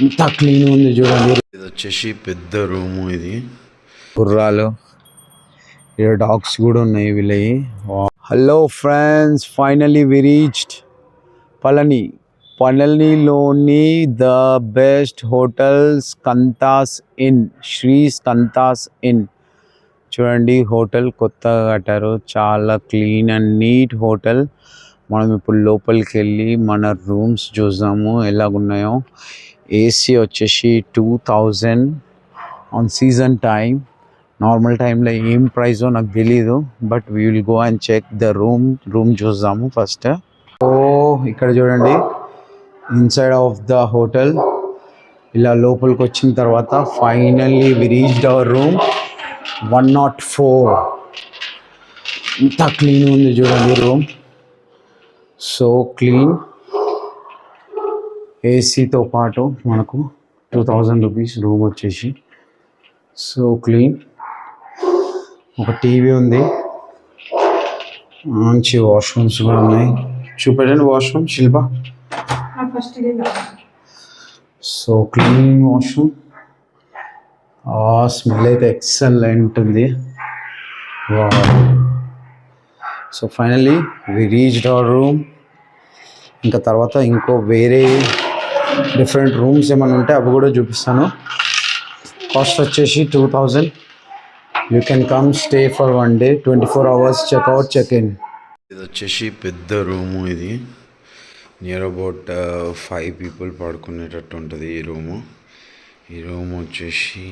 ఇంత క్లీన్ ఉంది చూడండి. ఇది వచ్చేసి పెద్ద రూము ఇది. గుర్రాలు ఇక్కడ డాగ్స్ కూడా ఉన్నాయి వీళ్ళవి. Hello friends finally we reached Palani పళనిలోని the best hotels Kanthas Inn Sri Kanthas Inn చూడండి హోటల్ కొత్తగా కట్టారు. చాలా క్లీన్ అండ్ నీట్ హోటల్ మనం ఇప్పుడు లోపలికి వెళ్ళి మన రూమ్స్ చూద్దాము ఎలాగున్నాయో. ఏసీ వచ్చేసి two thousand on season time normal టైంలో ఏం ప్రైజో నాకు తెలీదు but we will go and check the room room చూద్దాము ఫస్ట్ ఓ ఇక్కడ చూడండి. ఇన్సైడ్ ఆఫ్ ద హోటల్ ఇలా లోపలికి వచ్చిన తర్వాత finally we reached our room one nought four ఇంత క్లీన్ ఉంది చూడండి రూమ్ సో క్లీన్ ఏసీతో పాటు మనకు టూ థౌజండ్ రూపీస్ రూమ్ వచ్చేసి. సో క్లీన్ ఒక టీవీ ఉంది. మంచి వాష్రూమ్స్ కూడా ఉన్నాయి. చూపెట్టండి washroom Shilpa. So clean washroom ఆ స్మెల్ అయితే ఎక్సలెంట్ ఉంది. So finally we reached our room ఇంకా తర్వాత ఇంకో వేరే డిఫరెంట్ రూమ్స్ ఏమైనా ఉంటే అవి కూడా చూపిస్తాను. కాస్ట్ వచ్చేసి two thousand you can come stay for one day twenty four hours checkout check in ఇది వచ్చేసి పెద్ద రూము ఇది. నియర్ అబౌట్ ఫైవ్ పీపుల్ పడుకునేటట్టు ఉంటుంది ఈ రూము. ఈ రూమ్ వచ్చేసి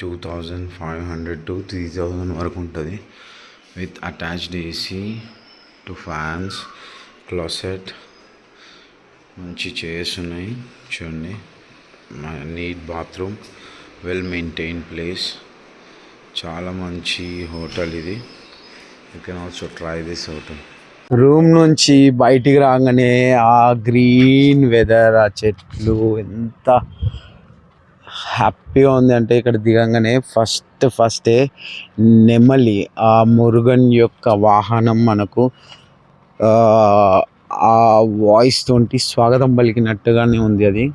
two thousand five hundred to three thousand వరకు ఉంటుంది. With attached AC two fans closet మంచి చైర్స్ ఉన్నాయి. చూడండి. Neat bathroom well maintain place చాలా మంచి హోటల్ ఇది. You can also try this hotel room నుంచి బయటికి రాగానే ఆ గ్రీన్ వెదర్ ఆ చెట్లు ఎంత హ్యాపీగా ఉంది అంటే ఇక్కడ దిగంగానే ఫస్ట్ ఫస్టే నెమలి ఆ మురుగన్ యొక్క వాహనం మనకు ఆ, వాయిస్ తోటి స్వాగతం పలికినట్టుగానే ఉంది అది.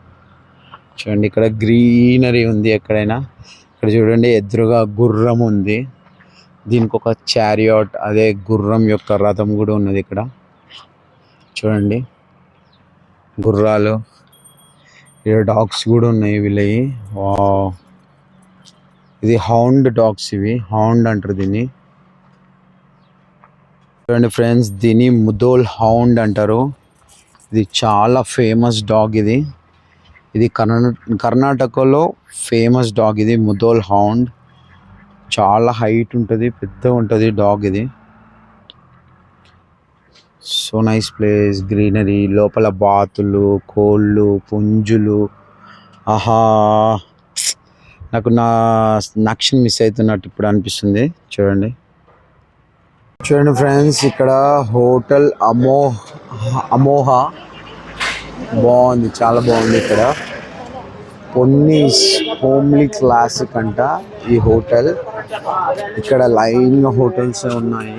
చూడండి ఇక్కడ గ్రీనరీ ఉంది ఎక్కడైనా. ఇక్కడ చూడండి ఎదురుగా గుర్రం ఉంది. దీనికి ఒక చారియాట్ అదే గుర్రం యొక్క రథం కూడా ఉన్నది ఇక్కడ. చూడండి గుర్రాలు ఇక్కడ డాగ్స్ కూడా ఉన్నాయి వీళ్ళవి. వావ్. ఇది హౌండ్ డాగ్స్ ఇవి. హౌండ్ అంటారు దీన్ని. చూడండి ఫ్రెండ్స్ దీన్ని ముదోల్ హౌండ్ అంటారు. ఇది చాలా ఫేమస్ డాగ్ ఇది. ఇది కర్ణాటకలో ఫేమస్ డాగ్ ఇది ముదోల్ హౌండ్. చాలా హైట్ ఉంటుంది పెద్ద ఉంటుంది డాగ్ ఇది. సో నైస్ ప్లేస్ గ్రీనరీ లోపల బాతులు కోళ్ళు పుంజులు. ఆహా! నాకు నా నక్షన్ మిస్ అవుతున్నట్టు ఇప్పుడు అనిపిస్తుంది. చూడండి. చూడండి ఫ్రెండ్స్ ఇక్కడ హోటల్ అమోహ అమోహ. బాగుంది చాలా బాగుంది ఇక్కడ. పొన్నీస్ హోమ్లీ క్లాసిక్ అంట ఈ హోటల్. ఇక్కడ లైన్ హోటల్స్ ఉన్నాయి.